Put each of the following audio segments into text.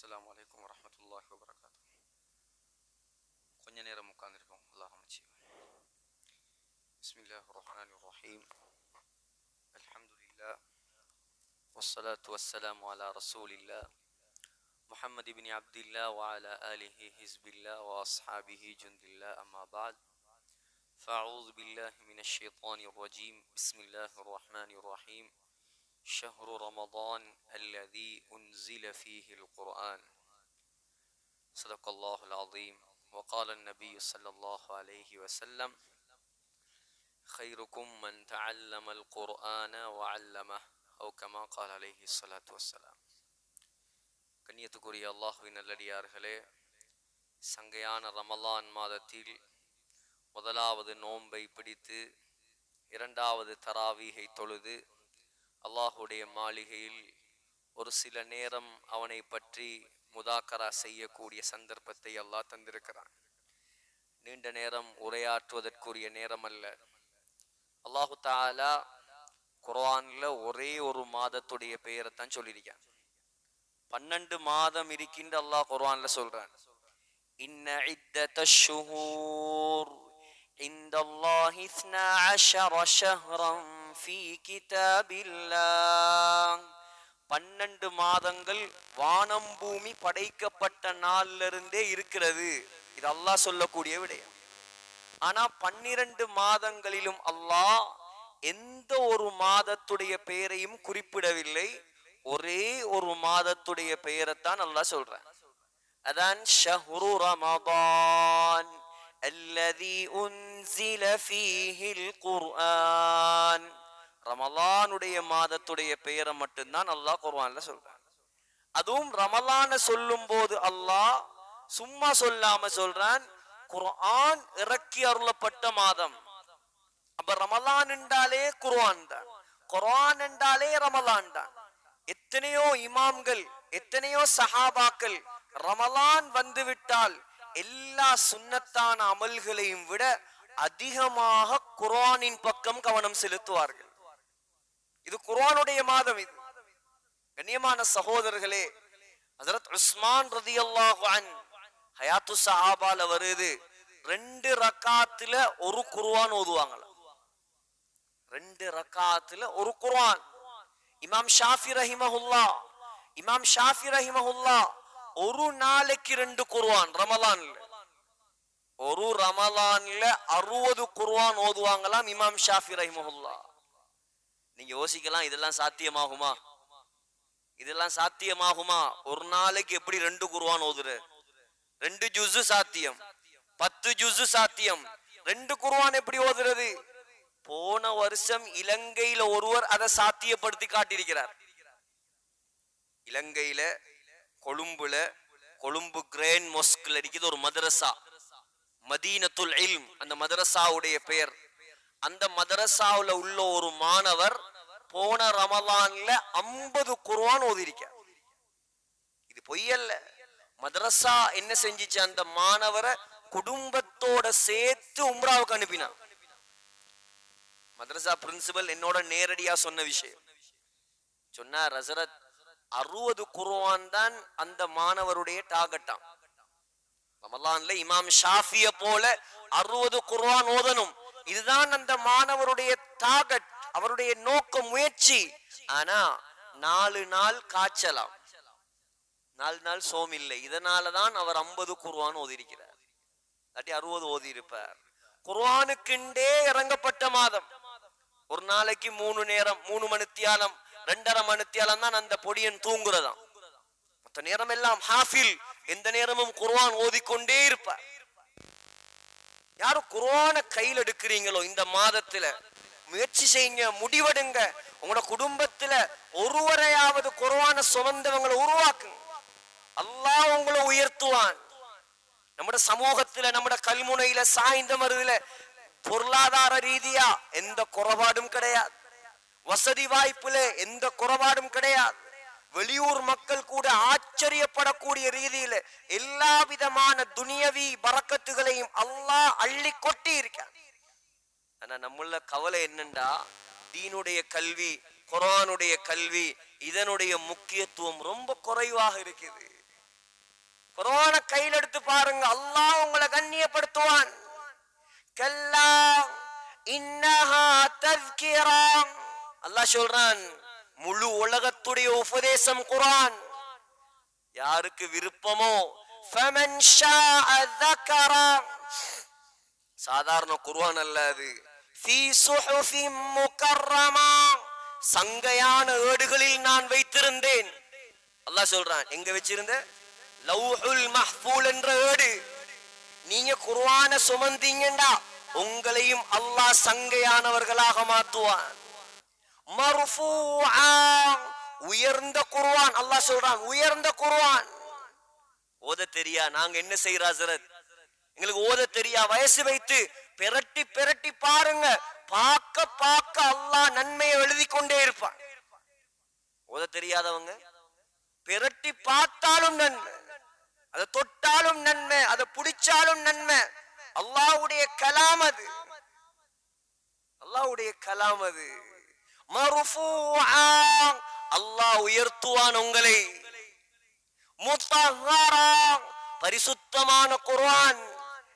அஸ்ஸலாமு அலைக்கும் வரஹ்மத்துல்லாஹி வபரகாத்து கொஞ்ச நேரம் உட்கார்ந்துருப்போம் அல்லாஹ் அமைச்சு பிஸ்மில்லாஹ் ரஹ்மான் ரஹீம் அல்ஹம்துலில்லாஹ் والصلاة والسلام على رسول الله محمد بن عبد الله وعلى آله حزب الله وأصحابه جند الله أما بعد فأعوذ بالله من الشيطان الرجيم بسم الله الرحمن الرحيم شهر رمضان الذي أنزل فيه القرآن صدق الله العظيم وقال النبي صلى الله عليه وسلم خيركم من تعلم القرآن وعلمه أو كما قال عليه الصلاة والسلام கண்ணியத்துக்குரிய அல்லாஹுவின் நல்லடியார்களே சங்கையான ரமலான் மாதத்தில் முதலாவது நோன்பை பிடித்து இரண்டாவது தராவீகை தொழுது அல்லாஹுடைய மாளிகையில் ஒரு சில நேரம் அவனை பற்றி முதாக்கரா செய்யக்கூடிய சந்தர்ப்பத்தை அல்லாஹ் தந்திருக்கிறான். நீண்ட நேரம் உரையாற்றுவதற்குரிய நேரம் அல்ல. அல்லாஹு தாலா குரான்ல ஒரே ஒரு மாதத்துடைய பெயரை தான் சொல்லியிருக்கான். பன்னெண்டு மாதம் இருக்கின்ற அல்லாஹ் குரான்ல சொல்றான். இன்ன இத்தத்த ஷுஹூர் இந்த அல்லாஹ் இஸ்னா அஷர ஷஹ்ரம் பன்னெண்டு மாதங்கள் வானம் பூமி படைக்கப்பட்ட நாள்ல இருந்தே இருக்கிறது. இது அல்லாஹ் சொல்லக்கூடிய விடயம். ஆனா பன்னிரண்டு மாதங்களிலும் அல்லாஹ் எந்த ஒரு மாதத்துடைய பெயரையும் குறிப்பிடவில்லை. ஒரே ஒரு மாதத்துடைய பெயரைத்தான் அல்லாஹ் சொல்றேன். அதான் ஷஹ்ரு ரமதான். الذي أنزل فيه القرآن ரமலானுடைய மாதத்துடைய பெயரை மட்டும்தான் அல்லாஹ் குர்ஆன்ல சொல்றான் அதுவும் ரமலான சொல்லும் போது அல்லாஹ் சும்மா சொல்லாம சொல்றான் குர்ஆன் இறக்கி அருளப்பட்ட மாதம் அப்ப ரமலான் என்றாலே குர்ஆன் தான் குர்ஆன் என்றாலே ரமலான் தான் எத்தனையோ இமாம்கள் எத்தனையோ சஹாபாக்கள் ரமலான் வந்து விட்டால் எல்லா சுன்னத்தான அமல்களையும் விட அதிகமாக குர்ஆனின் பக்கம் கவனம் செலுத்துவார்கள். இது குர்ஆனுடைய மாதம் இது. கண்ணியமான சகோதரர்களே ஹஜரத் உஸ்மான் ரதி அன் ஹயாத்து சஹாபால வருது. ரெண்டு ரக்காத்துல ஒரு குர்வான் ஓதுவாங்களா ரெண்டு ரக்காத்துல ஒரு குர்வான் இமாம் ஷாஃபி ரஹிமஹுல்லா இமாம் ஷாஃபி ரஹிமஹுல்லா ஒரு நாளைக்கு ரெண்டு குருவான் ரமலான்ல. ஒரு ரமலான்ல அறுபது குருவான் ஓதுவாங்களாம் இமாம் ஷாஃபி ரஹிமஹுல்லா. நீங்க யோசிக்கலாம் இதெல்லாம் சாத்தியமாகுமா? இதெல்லாம் சாத்தியமாகுமா? ஒரு நாளைக்கு எப்படி ரெண்டு குருவான் ஓதுற? ரெண்டு ஜூஸு சாத்தியம். பத்து ஜூஸு சாத்தியம். ரெண்டு குருவான் எப்படி ஓதுறது? போன வருஷம் இலங்கையில ஒருவர் அதை சாத்தியப்படுத்தி காட்டியிருக்கிறார். இலங்கையில கொழும்புல கொழும்பு கிரேன் மொஸ்கில் இருக்குது ஒரு மதரசா. மதீனத்துல் இல்ம் அந்த மதரசாவுடைய பெயர். அந்த மதரசாவுல உள்ள ஒரு மாணவர் போன ரமலான்ல ஐம்பது குர்ஆன் ஓதிருக்க இது பொய்யல்ல மதரசா என்ன செஞ்சிச்சு? அந்த மாணவரை குடும்பத்தோட சேர்த்து உம்ராவுக்கு அனுப்பினான் மதரசா பிரின்சிபல் என்னோட நேரடியா சொன்ன விஷயம். சொன்னார் ரசரத் அறுபது குருவான் தான் அந்த மாணவருடைய டாகட்டாம். ரமலான்ல இமாம் ஷாஃபிய போல அறுபது குர்வான் ஓதணும். இதுதான் அந்த மாணவருடைய டாகட் அவருடைய நோக்க முயற்சி. ஆனா நாலு நாள் காய்ச்சலாம். நாலு நாள் சோம் இல்லை. இதனாலதான் அவர் ஐம்பது குர்வான் ஓதியிருக்கிறார். இல்லாட்டி அறுபது ஓதி இருப்பார் குர்ஆனுக்குண்டே இறங்கப்பட்ட மாதம். ஒரு நாளைக்கு மூணு நேரம் மூணு மணி தியானம் ரெண்டரை மணித்தியாலம் தான் அந்த பொடியன் தூங்குறதாம். மற்ற நேரம் எல்லாம் ஹாஃபில். எந்த நேரமும் குர்வான் ஓதிக்கொண்டே இருப்பார். யாரும் குர்வான கையில் எடுக்கிறீங்களோ இந்த மாதத்துல முயற்சி செய்யுங்க முடிவெடுங்க. உங்களோட குடும்பத்துல ஒருவரையாவது குர்வான சுமந்தவங்களை உருவாக்குங்க. அல்லாஹ் உங்களை உயர்த்துவான். நம்ம சமூகத்துல நம்ம கல்முனையில சாய்ந்த மருதுல பொருளாதார ரீதியா எந்த குறைபாடும் கிடையாது. வசதி வாய்ப்புல எந்த குறைபாடும் கிடையாது. வெளியூர் மக்கள் கூட ஆச்சரியப்படக்கூடிய ரீதியில எல்லா விதமான துணியவி பறக்கத்துகளையும் அல்லாஹ் அள்ளி கொட்டி இருக்கான் ஆனா நம்மள கவலை என்னண்டா தீனுடைய கல்வி குரானுடைய கல்வி இதனுடைய முக்கியத்துவம் ரொம்ப குறைவாக இருக்குது. குரான கையில் எடுத்து பாருங்க அல்லாஹ் உங்களை கண்ணியப்படுத்துவான். கல்லா இன்னஹா தஸ்கிராம் அல்லாஹ் சொல்றான் முழு உலகத்துடைய உபதேசம் குரான் யாருக்கு விருப்பமோ சாதாரண குர்வான் அல்ல அது. சங்கையான ஏடுகளில் நான் வைத்திருந்தேன். அல்லாஹ் சொல்றான் எங்க வச்சிருந்த? லவ்ஹுல் மஹ்பூல் என்ற ஏடு. நீங்க குர்வான சுமந்தீங்கண்டா உங்களையும் அல்லாஹ் சங்கையானவர்களாக மாத்துவான். உயர்ந்த குருவான் அல்லாஹ் சொல்றான் உயர்ந்த குருவான் ஓத தெரியா? நாங்க என்ன செய்யறா ஹசரத்? எங்களுக்கு ஓத தெரியா? வயசு வைத்து பிரட்டி பிரட்டி பாருங்க. பார்க்க பார்க்க அல்லாஹ் நன்மையை எழுதி கொண்டே இருப்பான். ஓத தெரியாதவங்க? பிரட்டி பார்த்தாலும் நன்மை. அதை தொட்டாலும் நன்மை. அதை பிடிச்சாலும் நன்மை. அல்லாஹ்வுடைய கலாம் அது. அல்லாஹ்வுடைய கலாம் அது. அல்லாஹ் உயர்த்துவான் உங்களை. முத்தஹரா. பரிசுத்தமான குர்ஆன்.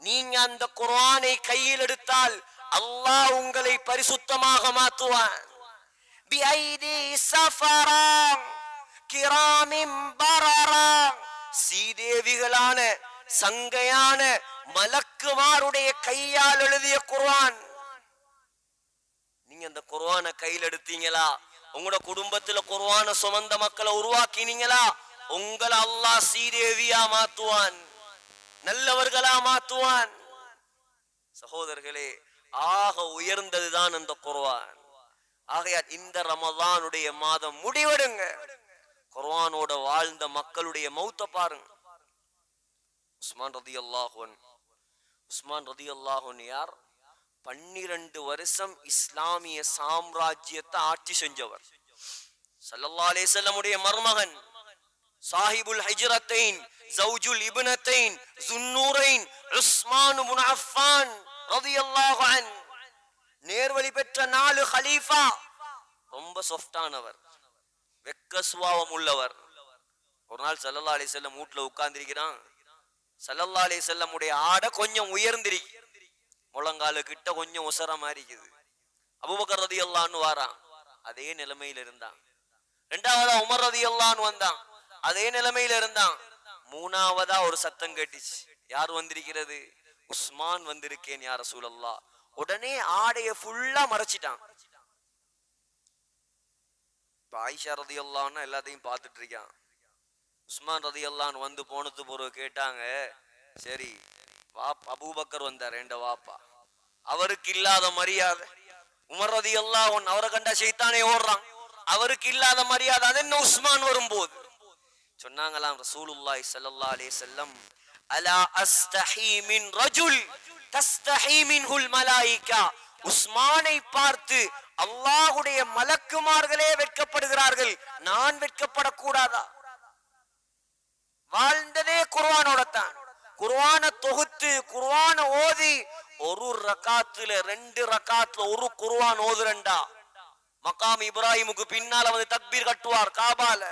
நீங்க அந்த குர்ஆனை கையில் எடுத்தால் அல்லாஹ் உங்களை பரிசுத்தமாக மாற்றுவான். பிஐதி சஃபரா. கிராமின் பரரா. சீதேவிகளான சங்கையான மலக்குமாருடைய கையால் எழுதிய குர்ஆன். நீங்க அந்த குர்வான கையில் எடுத்தீங்களா? உங்களோட குடும்பத்துல குர்வான சுமந்த மக்களை உருவாக்கினீங்களா? உங்களை அல்லாஹ் சீதேவியா மாத்துவான். நல்லவர்களா மாத்துவான். சகோதரர்களே ஆக உயர்ந்ததுதான் அந்த குர்வான் ஆகையால் இந்த ரமதானுடைய மாதம் முடிவெடுங்க. குர்வானோட வாழ்ந்த மக்களுடைய மௌத்த பாருங்க. உஸ்மான் ரதி அல்லாஹன் உஸ்மான் ரதி அல்லாஹன் யார்? பன்னிரண்டு வருஷம் இஸ்லாமிய சாம்ராஜ்யத்தை ஆட்சி செஞ்சவர். சல்லல்லா மருமகன் சாஹிபுல் ஹிஜ்ரத்தைன் ஜவுஜுல் இப்னத்தைன் சுன்னூரைன் உஸ்மான் இப்னு அஃபான் ரலியல்லாஹு அன் நேர்வழி பெற்ற நாலு ஹலீஃபா ரொம்ப சாஃப்டானவர் வெக்க சுபாவம் உள்ளவர். ஒரு நாள் சல்லல்லா அலைஹிஸ்ஸல்லம் வீட்ல உட்கார்ந்திருக்கிறான். சல்லல்லா செல்லமுடைய ஆடை கொஞ்சம் உயர்ந்திருக்கு. முழங்காலு கிட்ட கொஞ்சம் உசர மாதிரி இருக்குது அபூபக்கர் ரதியல்லான்னு வாரான். அதே நிலைமையில இருந்தான். ரெண்டாவதா உமர் ரதியல்லான்னு வந்தான். அதே நிலைமையில இருந்தான். மூணாவதா ஒரு சத்தம் கேட்டுச்சு. யார் வந்திருக்கிறது? உஸ்மான் வந்திருக்கேன் யார சூழல்லா உடனே ஆடைய ஃபுல்லா மறைச்சிட்டான். இப்ப ஆயிஷா ரதியல்லான்னு எல்லாத்தையும் பார்த்துட்டு இருக்கான். உஸ்மான் ரதியல்லான்னு வந்து போனது பிறகு கேட்டாங்க. சரி வாப் அபூபக்கர் வந்தார் என்ற வாப்பா. அவருக்கு இல்லாத மரியாதை. உமரதி ரதி அல்லாஹ் அவரை கண்டா சைத்தானே ஓடுறான். அவருக்கு இல்லாத மரியாதை அது என்ன உஸ்மான் வரும்போது. சொன்னாங்களாம் ரசூலுல்லாய் ஸல்லல்லாஹு அலே செல்லம் அலா அஸ்தஹி மின் ரஜுல் தஸ்தஹி மின்ஹுல் மலாயிகா. உஸ்மானை பார்த்து அல்லாஹுடைய மலக்குமார்களே வெட்கப்படுகிறார்கள் நான் வெட்கப்படக்கூடாதா? வாழ்ந்ததே குர்வானோட தான் குர்வான தொகுத்து குர்வான ஓதி ஒரு ரகாத்துல ரெண்டு ரகாத்துல ஒரு குர்வான் ஓதுறண்டா மகாம் இப்ராஹிமுக்கு பின்னால வந்து தக்பீர் கட்டுவார் காபால.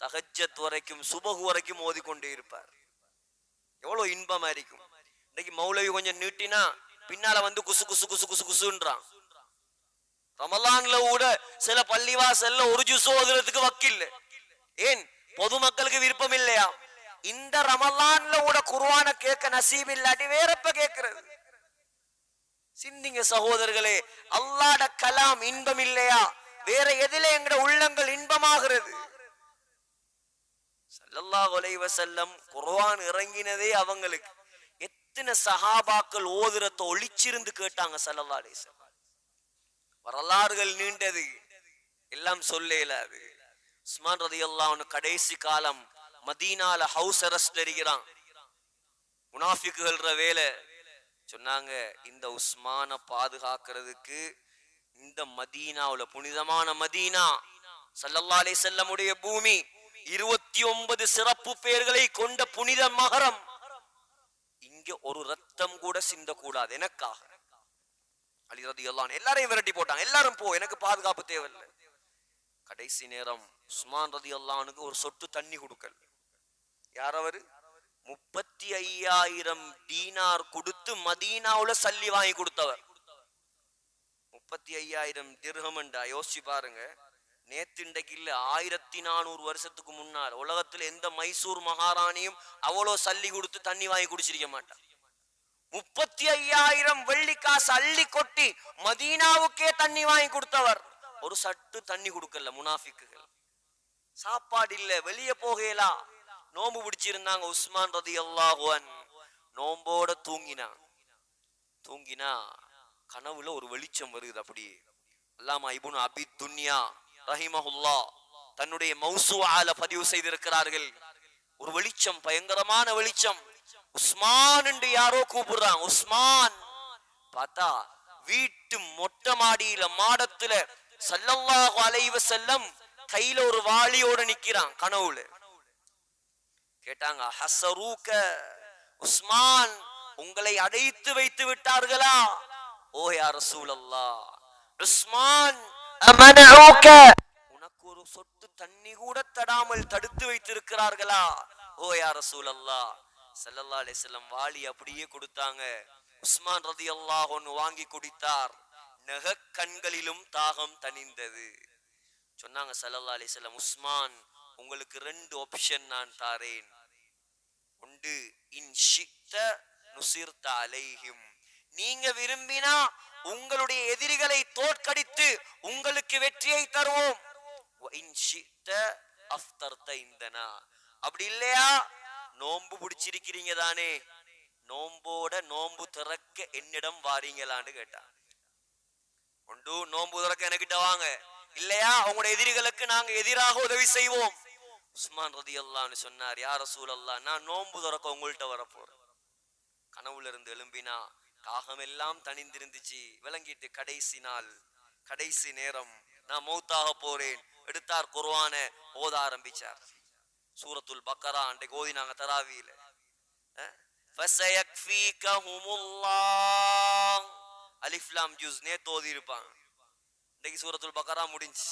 தகஜத் வரைக்கும் சுபகு வரைக்கும் ஓதிக்கொண்டே இருப்பார். எவ்வளவு இன்பமா இருக்கும். இன்னைக்கு மௌலவி கொஞ்சம் நீட்டினா பின்னால வந்து குசு குசு குசு குசு குசுன்றான். ரமலான்ல கூட சில பள்ளிவாசல்ல ஒரு ஜூஸ் ஓதுறதுக்கு வக்கில்ல. ஏன்? பொதுமக்களுக்கு விருப்பம் இல்லையா? இந்த ரமலான்ல கூட குர்ஆன கேட்க நசீப் இல்லாட்டி வேறப்ப கேட்கிறது. சிந்திங்க சகோதரர்களே அல்லாட கலாம் இன்பம் இல்லையா வேற எதில எங்கட உள்ளங்கள் இன்பமாகிறது. சல்லல்லா கொலைவ செல்லம் குர்வான் இறங்கினதே அவங்களுக்கு. எத்தனை சஹாபாக்கள் ஓதுரத்தை ஒழிச்சிருந்து கேட்டாங்க சல்லல்லா அலைஹி வரலாறுகள் நீண்டது. எல்லாம் சொல்ல இயலாது உஸ்மான் ரதியல்லாஹு அன்ஹு கடைசி காலம் மதீனால ஹவுஸ் அரெஸ்ட்ல இருக்கிறான். முனாஃபிக்குகள்ற வேலை. சொன்னாங்க இந்த உஸ்மான பாதுகாக்கிறதுக்கு இந்த மதீனாவுல புனிதமான மதீனா சல்லல்லா அலைஹி செல்லமுடைய பூமி இருபத்தி ஒன்பது சிறப்பு பெயர்களை கொண்ட புனித மகரம். இங்க ஒரு ரத்தம் கூட சிந்தக்கூடாது எனக்காக. அலிரதி எல்லாம் எல்லாரையும் விரட்டி போட்டாங்க. எல்லாரும் போ எனக்கு பாதுகாப்பு தேவையில்லை. கடைசி நேரம் உஸ்மான் ரதி அல்லானுக்கு ஒரு சொட்டு தண்ணி கொடுக்கல. யார் அவரு முப்பத்தி ஐயாயிரம் டீனார் கொடுத்து மதீனாவுல சல்லி வாங்கி கொடுத்தவர். முப்பத்தி ஐயாயிரம் திர்ஹம்ண்டா யோசிச்சு பாருங்க. நேத்து இன்றைக்கு இல்ல ஆயிரத்தி நானூறு வருஷத்துக்கு முன்னால் உலகத்துல எந்த மைசூர் மகாராணியும் அவ்வளோ சல்லி கொடுத்து தண்ணி வாங்கி குடிச்சிருக்க மாட்டான். முப்பத்தி ஐயாயிரம் வெள்ளி காசு அள்ளி கொட்டி மதீனாவுக்கே தண்ணி வாங்கி கொடுத்தவர். ஒரு சட்டு தண்ணி கொடுக்கல முனாஃபிக்குகள். சாப்பாடு இல்ல வெளியே போகலாம் நோம்பு பிடிச்சிருந்தாங்க உஸ்மான் ரதி அல்லாஹுவன் நோம்போட தூங்கினான் தூங்கினா கனவுல ஒரு வெளிச்சம் வருது அப்படியே அல்லாமா இபுன் அபி துன்யா ரஹிமஹுல்லா தன்னுடைய மௌசுவால பதிவு செய்திருக்கிறார்கள் ஒரு வெளிச்சம் பயங்கரமான வெளிச்சம் உஸ்மான் என்று யாரோ கூப்பிடுறாங்க உஸ்மான் பார்த்தா வீட்டு மொட்டை மாடியில மாடத்துல சல்லல்லாஹு அலைவ செல்லம் கையில ஒரு வாளியோட நிக்கிறான் கனவுல கேட்டாங்க ஹசரூக்க உஸ்மான் உங்களை அடைத்து வைத்து விட்டார்களா? ஓ யார் சூழல்லா உஸ்மான் உனக்கு ஒரு சொட்டு தண்ணி கூட தடாமல் தடுத்து வைத்திருக்கிறார்களா? ஓ யார் சூழல்லா செல்லல்லா அலே செல்லம் வாளி அப்படியே கொடுத்தாங்க. உஸ்மான் ரதியல்லாஹு ஒன்னு வாங்கி குடித்தார். நெக கண்களிலும் தாகம் தணிந்தது. சொன்னாங்க சல்லா அலைஹி உஸ்மான் உங்களுக்கு ரெண்டு ஆப்ஷன் நான் தாரேன். உண்டு இன் ஷித்த நுசிர்த அலைஹிம். நீங்க விரும்பினா உங்களுடைய எதிரிகளை தோற்கடித்து உங்களுக்கு வெற்றியை தருவோம். இன் ஷித்த அஃப்தர்த இந்தனா. அப்படி இல்லையா? நோன்பு பிடிச்சிருக்கிறீங்க தானே. நோம்போட நோன்பு திறக்க என்னிடம் வாரீங்களான்னு கேட்டான். உண்டு நோன்பு திறக்க என்கிட்ட வாங்க. இல்லையா? அவங்களுடைய எதிரிகளுக்கு நாங்க எதிராக உதவி செய்வோம். உஸ்மான் ரதி அல்லான்னு சொன்னார் யார் ரசூல் நான் நோன்பு துறக்க உங்கள்கிட்ட வரப்போறேன். கனவுல இருந்து எழும்பினா தாகமெல்லாம் தணிந்திருந்துச்சு. விளங்கிட்டு கடைசி நாள் கடைசி நேரம் நான் மௌத்தாக போறேன். எடுத்தார் குர்வான ஓத ஆரம்பிச்சார். சூரத்துல் பக்கரா அன்றைக்கு ஓதி நாங்க தராவியில அலிஃப்லாம் ஜூஸ் நேத்து ஓதி இருப்பாங்க இன்னைக்கு சூரத்துல் பக்கரா முடிஞ்சு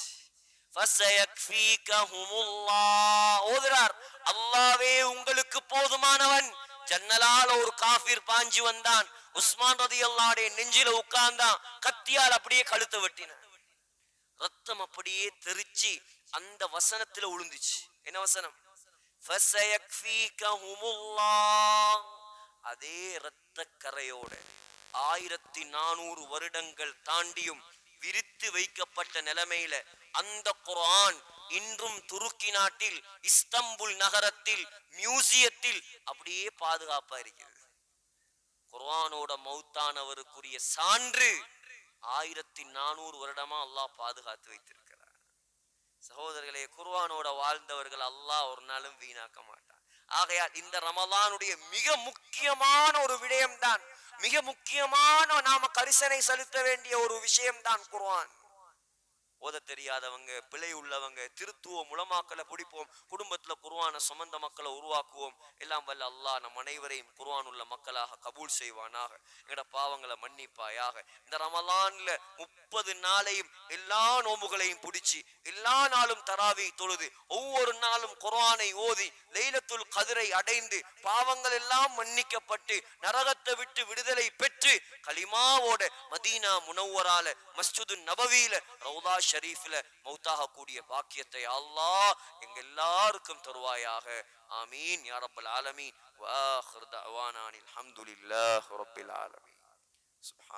ஃபஸயக்ஃபீகஹுமுல்லாஹ் ஓதுறார். அல்லாஹ்வே உங்களுக்கு போதுமானவன். ஜன்னலால ஒரு காஃபிர் பாஞ்சு வந்தான். உஸ்மான் ரதி ரதியல்லாஹுடைய நெஞ்சில உட்கார்ந்தான். கத்தியால் அப்படியே கழுத்தை வெட்டின ரத்தம் அப்படியே தெரிச்சு அந்த வசனத்துல உளுந்துச்சு. என்ன வசனம்? அதே இரத்த கரையோட ஆயிரத்தி நானூறு வருடங்கள் தாண்டியும் விரித்து வைக்கப்பட்ட நிலைமையில அந்த குர்ஆன் இன்றும் துருக்கி நாட்டில் இஸ்தம்புல் நகரத்தில் மியூசியத்தில் அப்படியே பாதுகாப்பா இருக்கிறது. குர்ஆனோட மௌத்தானவருக்குரிய சான்று ஆயிரத்தி நானூறு வருடமா அல்லாஹ் பாதுகாத்து வைத்திருக்கிறார் சகோதரர்களே குர்வானோட வாழ்ந்தவர்கள் அல்லாஹ் ஒரு நாளும் வீணாக்க மாட்டான். ஆகையால் இந்த ரமலானுடைய மிக முக்கியமான ஒரு விடயம்தான் மிக முக்கியமான நாம கரிசனை செலுத்த வேண்டிய ஒரு விஷயம் தான் குர்வான் ஓத தெரியாதவங்க பிழை உள்ளவங்க திருத்துவோம் முளமாக்களை பிடிப்போம் குடும்பத்தில் குர்ஆன சுமந்த மக்களை உருவாக்குவோம். எல்லாம் வல்ல அல்லாஹ் நம் அனைவரையும் குர்ஆன் உள்ள மக்களாக கபூல் செய்வானாக. எங்களோட பாவங்களை மன்னிப்பாயாக. இந்த ரமலான்ல முப்பது நாளையும் எல்லா நோம்புகளையும் பிடிச்சி எல்லா நாளும் தராவி தொழுது ஒவ்வொரு நாளும் குர்ஆனை ஓதி லைலத்துல் கதிரை அடைந்து பாவங்கள் எல்லாம் மன்னிக்கப்பட்டு நரகத்தை விட்டு விடுதலை பெற்று கலிமாவோட மதீனா முனவரால மஸ்ஜிது நபவியில ரவுதா ஷரீஃப்ல மௌத்தாக கூடிய பாக்கியத்தை அல்லாஹ் எங்க எல்லாருக்கும் தருவாயாக ஆமீன் யா ரப்பல் ஆலமீன் வா ஆஹிர் தஅவானா அனில் ஹம்துலில்லாஹி ரப்பில் ஆலமீன் சுப்ஹான்